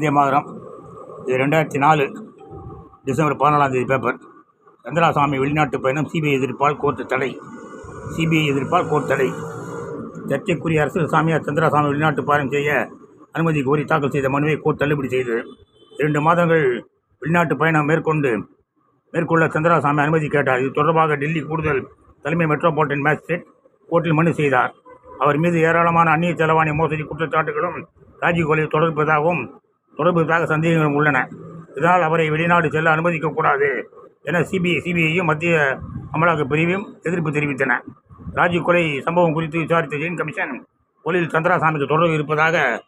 இந்திய மாதம் இது ரெண்டாயிரத்தி நாலு டிசம்பர் பதினாலாம் தேதி பேப்பர் சந்திராசாமி வெளிநாட்டு பயணம் சிபிஐ எதிர்ப்பால் கோர்ட்டு தடை. சிபிஐ எதிர்ப்பால் கோர்ட் தடை. சர்ச்சைக்குரிய அரசு சாமியார் சந்திராசாமி வெளிநாட்டு பயணம் செய்ய அனுமதி கோரி தாக்கல் செய்த மனுவை கோர்ட் தள்ளுபடி செய்தது இரண்டு மாதங்கள் வெளிநாட்டு பயணம் மேற்கொண்டு மேற்கொள்ள சந்திராசாமி அனுமதி கேட்டார். இது தொடர்பாக டெல்லி கூடுதல் தலைமை மெட்ரோபாலிட்டன் மேஜிஸ்ட்ரேட் கோர்ட்டில் மனு செய்தார். அவர் மீது ஏராளமான அந்நிய செலவாணி மோசடி குற்றச்சாட்டுகளும் ராஜீவ் தொடர்பதாகவும் தொடர்பதாக சந்தேகங்கள் உள்ளன. இதனால் அவரை வெளிநாடு செல்ல அனுமதிக்கக்கூடாது என சிபிஐ சிபிஐயும் மத்திய அமலாக்க பிரிவும் எதிர்ப்பு தெரிவித்தன. ராஜீவ் கொலை சம்பவம் குறித்து விசாரித்த ஜெயின் கமிஷன் கொலையில் சந்திராசாமிக்கு தொடர்பு இருப்பதாக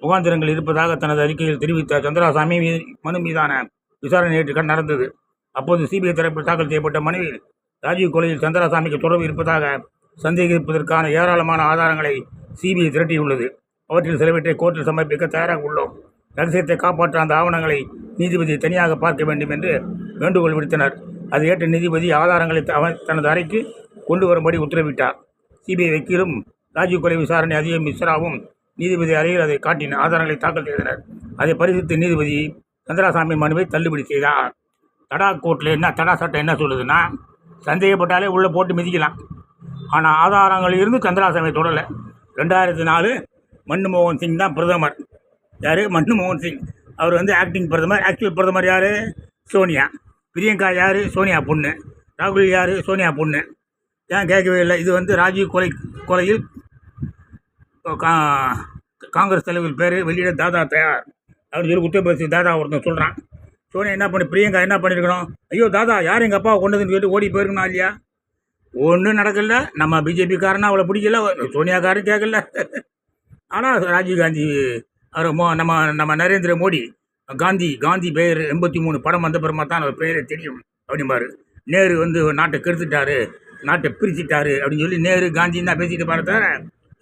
முகாந்திரங்கள் இருப்பதாக தனது அறிக்கையில் தெரிவித்த சந்திராசாமி மீ- மனு மீதான விசாரணை நேற்று கண் நடந்தது. அப்போது சிபிஐ தரப்பில் தாக்கல் செய்யப்பட்ட மனுவில் ராஜீவ் கொலையில் சந்திராசாமிக்கு தொடர்பு இருப்பதாக சந்தேகிப்பதற்கான ஏராளமான ஆதாரங்களை சிபிஐ திரட்டியுள்ளது. அவற்றில் சிலவற்றை கோர்ட்டில் சமர்ப்பிக்க தயாராக உள்ளோம். ரகசியத்தை காப்பாற்ற அந்த ஆவணங்களை நீதிபதி தனியாக பார்க்க வேண்டும் என்று வேண்டுகோள் விடுத்தனர். அதை ஏற்ற நீதிபதி ஆதாரங்களை தனது அறைக்கு கொண்டு வரும்படி உத்தரவிட்டார். சிபிஐ வக்கீலும் ராஜீவ் கொலை விசாரணை அதிகம் மிஸ்ராவும் நீதிபதி அறையில் அதை காட்டின ஆதாரங்களை தாக்கல் செய்தனர். அதை பரிசீலித்த நீதிபதி சந்திராசாமி மனுவை தள்ளுபடி செய்தார். தடா கோர்ட்டில் என்ன தடா சட்டம் என்ன சொல்லுதுன்னா சந்தேகப்பட்டாலே உள்ளே போட்டு மிதிக்கலாம். ஆனால் ஆதாரங்கள் இருந்து சந்திராசாமி தொடரலை ரெண்டாயிரத்தி நாலு மன்மோகன் சிங் தான் பிரதமர். யார்? மன்மோகன் சிங். அவர் வந்து ஆக்டிங் பிரதமர் ஆக்சுவல் பிரதமர் யார்? சோனியா. பிரியங்கா யார்? சோனியா பொண்ணு. ராகுல் யார்? சோனியா பொண்ணு. ஏன் கேட்கவே இல்லை. இது வந்து ராஜீவ் கொலை கொலையில் கா- காங்கிரஸ் தலைவர் பேர் வெளியிட தாதா தயார். அப்படின்னு சொல்லி உத்தரப்பிரதேச தாதா ஒருத்தன் சொல்கிறான் சோனியா என்ன பண்ணி பிரியங்கா என்ன பண்ணியிருக்கணும் ஐயோ தாதா யார் எங்கள் அப்பாவை கொண்டதுன்னு சொல்லிட்டு ஓடி போயிருக்கணும் இல்லையா? ஒன்றும் நடக்கல. நம்ம பிஜேபிக்காரனா அவளை பிடிக்கல. சோனியாக்காரன் கேட்கல. ஆனால் ராஜீவ் காந்தி அவர் மோ நம்ம நம்ம நரேந்திர மோடி காந்தி காந்தி பெயர் எண்பத்தி மூணு படம் வந்த பிறமா தான் அவர் பெயரை தெரியும் அப்படிம்பாரு. நேரு வந்து நாட்டை கெடுத்துட்டாரு நாட்டை பிரிச்சுட்டாரு அப்படின்னு சொல்லி நேரு காந்தின்னு தான் பேசிட்டு பாரு தவிர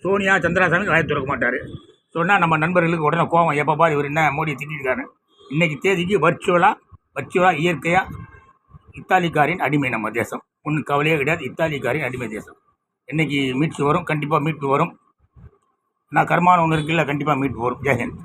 சோனியா சந்திராசாமி வாயை திறக்க மாட்டார். சொன்னால் நம்ம நண்பர்களுக்கு உடனே கோவம் எப்போ பாரு இவர் என்ன மோடி திட்டிருக்காரு. இன்றைக்கி தேதிக்கு வர்ச்சுவலாக வர்ச்சுவலாக இயற்கையாக இத்தாலிக்காரின் அடிமை நம்ம தேசம். ஒன்றும் கவலையே கிடையாது இத்தாலிக்காரின் அடிமை தேசம். இன்றைக்கி மீட்சி வரும் கண்டிப்பாக மீட்பு வரும். நான் கர்மான்னு ஒன்று இருக்குல்ல கண்டிப்பாக மீட் போகிறோம் ஜெயஹிந்த்